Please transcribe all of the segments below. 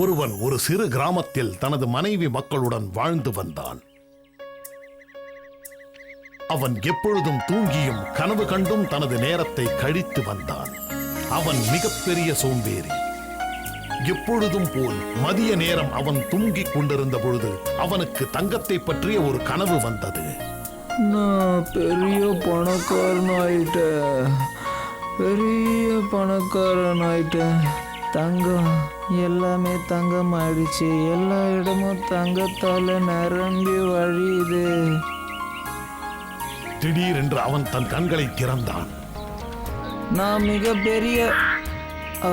ஒருவன் ஒரு சிறு கிராமத்தில் தனது மனைவி மக்களுடன் வாழ்ந்து வந்தான். அவன் எப்பொழுதும் தூங்கியும் கனவு கண்டும் தனது நேரத்தை கழித்து வந்தான். அவன் மிகப்பெரிய சோம்பேறி. எப்பொழுதும் போல் மதிய நேரம் அவன் தூங்கிக் கொண்டிருந்த பொழுது அவனுக்கு தங்கத்தை பற்றிய ஒரு கனவு வந்தது. நான் பெரிய பணக்காரன் ஆயிட்டேன் பெரிய பணக்காரன் ஆயிட்டேன் தங்கம் எல்லாமே தங்கம் ஆயிடுச்சு. எல்லா இடமும் தங்கத்தால நிரம்பி வழியுது. திடீரென்று அவன் தன் கண்களை திறந்தான். நான் மிகப்பெரிய ஓ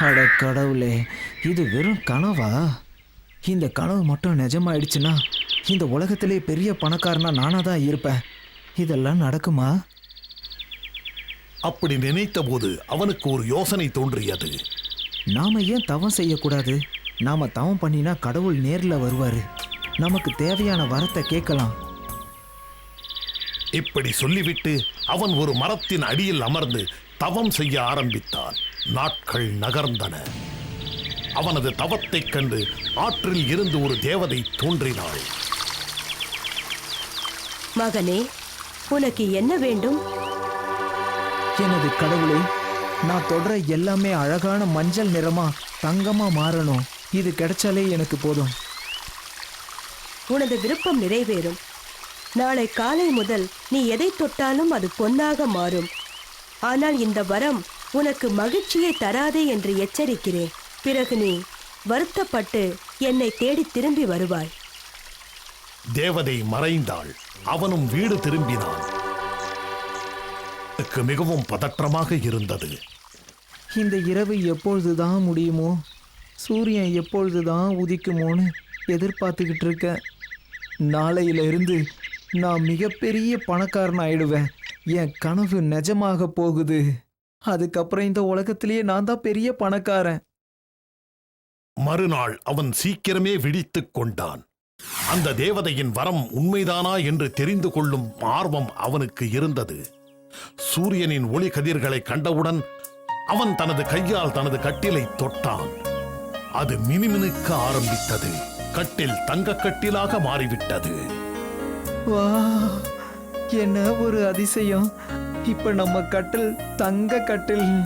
அட கடவுளே. இது வெறும் கனவா? இந்த கனவு மட்டும் நிஜமாயிடுச்சுன்னா இந்த உலகத்திலே பெரிய பணக்காரனா நானா தான் இருப்பேன். இதெல்லாம் நடக்குமா? அப்படி நினைத்தபோது அவனுக்கு ஒரு யோசனை தோன்றியது. நாம ஏன் தவம் செய்யக்கூடாது? நாம தவம் பண்ணினா கடவுள் நேர்ல வருவாரு. நமக்கு தேவையான வரத்தை கேட்கலாம். இப்படி சொல்லிவிட்டு அவன் ஒரு மரத்தின் அடியில் அமர்ந்து தவம் செய்ய ஆரம்பித்தான். நாட்கள் நகர்ந்தன. அவனது தவத்தைக் கண்டு ஆற்றில் இருந்து ஒரு தேவதை தோன்றினாள். மகனே உனக்கு என்ன வேண்டும்? எனது கடவுளே நான் தொடர எல்லாமே அழகான மஞ்சள் நிறமா தங்கமா மாறணும். இது கிடைச்சாலே எனக்கு போதும். உனது விருப்பம் நிறைவேறும். நாளை காலை முதல் நீ எதை தொட்டாலும் அது பொன்னாக மாறும். ஆனால் இந்த வரம் உனக்கு மகிழ்ச்சியை தராதே என்று எச்சரிக்கிறேன். பிறகு நீ வருத்தப்பட்டு என்னை தேடி திரும்பி வருவாய். தேவதை மறைந்தாள். அவனும் வீடு திரும்பினான். மிகவும் பதற்றமாக இருந்தது. இந்த இரவு எப்பொழுதுதான் முடியுமோ? சூரியன் எப்பொழுதுதான் உதிக்குமோன்னு எதிர்பார்த்துக்கிட்டு இருக்கேன் நாளையிலிருந்து நான் மிகப்பெரிய பணக்காரன் ஆயிடுவேன் என் கனவு நிஜமாக போகுது. அதுக்கப்புறம் இந்த உலகத்திலேயே நான் தான் பெரிய பணக்காரன். மறுநாள் அவன் சீக்கிரமே விழித்துக் கொண்டான். அந்த தேவதையின் வரம் உண்மைதானா என்று தெரிந்து கொள்ளும் ஆர்வம் அவனுக்கு இருந்தது. சூரியனின் ஒளி கதிர்களை கண்டவுடன் அவன் தனது கையால் தனது கட்டிலை தொட்டான். அது மினுமினுக்க ஆரம்பித்தது. கட்டில் தங்கக் கட்டிலாக மாறிவிட்டது. வா என்ன ஒரு அதிசயம். இப்ப நம்ம கட்டில் தங்க கட்டில்.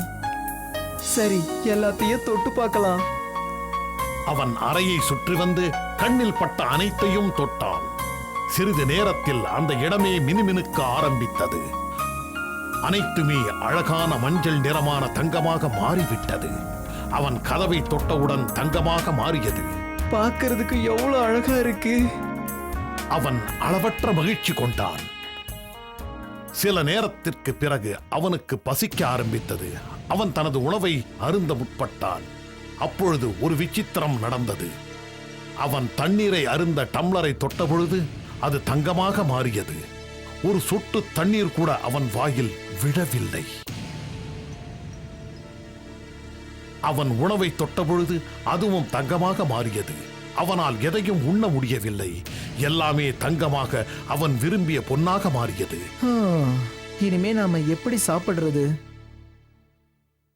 சரி எல்லாத்தையும் தொட்டு பார்க்கலாம். அவன் அறையை சுற்றி வந்து கண்ணில் பட்ட அனைத்தையும் தொட்டான். சிறிது நேரத்தில் அந்த இடமே மினுமினுக்க ஆரம்பித்தது. அனைத்துமே அழகான மஞ்சள் நிறமான தங்கமாக மாறிவிட்டது. அவன் கதவை தொட்டவுடன் தங்கமாக மாறியது. பார்க்கிறதுக்கு எவ்வளவு அழகா இருக்கு. அவன் அளவற்ற மகிழ்ச்சி கொண்டான். சில நேரத்திற்கு பிறகு அவனுக்கு பசிக்க ஆரம்பித்தது. அவன் தனது உணவை அருந்த முற்பட்டான். அப்பொழுது ஒரு விசித்திரம் நடந்தது. அவன் தண்ணீரை அருந்த டம்ளரை தொட்டபொழுது அது தங்கமாக மாறியது. ஒரு சொட்டு தண்ணீர் கூட அவன் வாயில் விழவில்லை அவன் உணவை தொட்டபொழுது அதுவும் தங்கமாக மாறியது. அவனால் எதையும் உண்ண முடியவில்லை. எல்லாமே தங்கமாக அவன் விரும்பிய பொன்னாக மாறியது. இனிமே நாம எப்படி சாப்பிடுறது?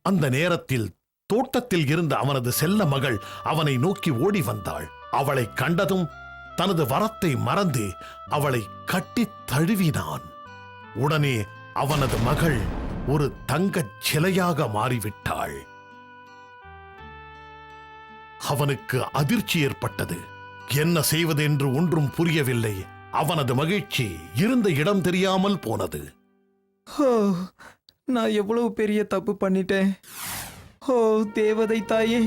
அந்த நேரத்தில் தோட்டத்தில் இருந்த அவனது செல்ல மகள் அவனை நோக்கி ஓடி வந்தாள். அவளை கண்டதும் தனது வரத்தை மறந்து அவளை கட்டி தழுவினான். உடனே அவனது மகள் ஒரு தங்கச் சிலையாக மாறிவிட்டாள். அவனுக்கு அதிர்ச்சி ஏற்பட்டது. என்ன செய்வதென்று ஒன்றும் புரியவில்லை. அவனது மகிழ்ச்சி இருந்த இடம் தெரியாமல் போனது. நான் எவ்வளவு பெரிய தப்பு பண்ணிட்டேன். ஓ தேவதை தாயே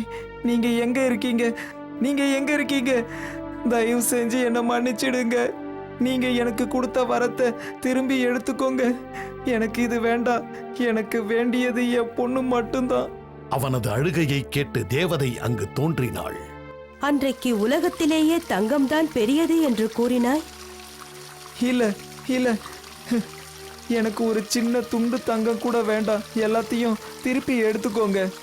நீங்க எங்க இருக்கீங்க? நீங்க எங்க இருக்கீங்க? தயவு செஞ்சு என்னை மன்னிச்சிடுங்க. நீங்க எனக்கு கொடுத்த வரத்தை திரும்பி எடுத்துக்கோங்க. எனக்கு இது வேண்டாம். எனக்கு வேண்டியது என் பொண்ணு மட்டும்தான். அவனது அழுகையை கேட்டு தேவதை அங்கு தோன்றினாள். அன்றைக்கு உலகத்திலேயே தங்கம்தான் பெரியது என்று கூறினாய்? இல்ல இல்ல. எனக்கு ஒரு சின்ன துண்டு தங்கம் கூட வேண்டாம். எல்லாத்தையும் திருப்பி எடுத்துக்கோங்க.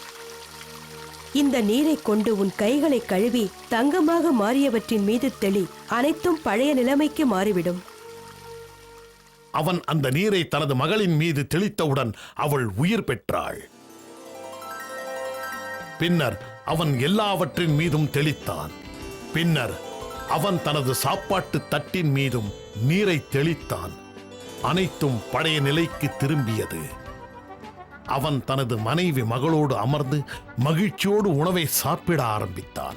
இந்த நீரை கொண்டு உன் கைகளை கழுவி தங்கமாக மாறியவற்றின் மீது தெளி அனைத்தும் பழைய நிலைமைக்கு மாறிவிடும். அவன் அந்த நீரை தனது மகளின் மீது தெளித்தவுடன் அவள் உயிர் பெற்றாள். பின்னர் அவன் எல்லாவற்றின் மீதும் தெளித்தான். பின்னர் அவன் தனது சாப்பாட்டு தட்டின் மீதும் நீரை தெளித்தான். அனைத்தும் பழைய நிலைக்கு திரும்பியது. அவன் தனது மனைவி மகளோடு அமர்ந்து மகிழ்ச்சியோடு உணவை சாப்பிட ஆரம்பித்தான்.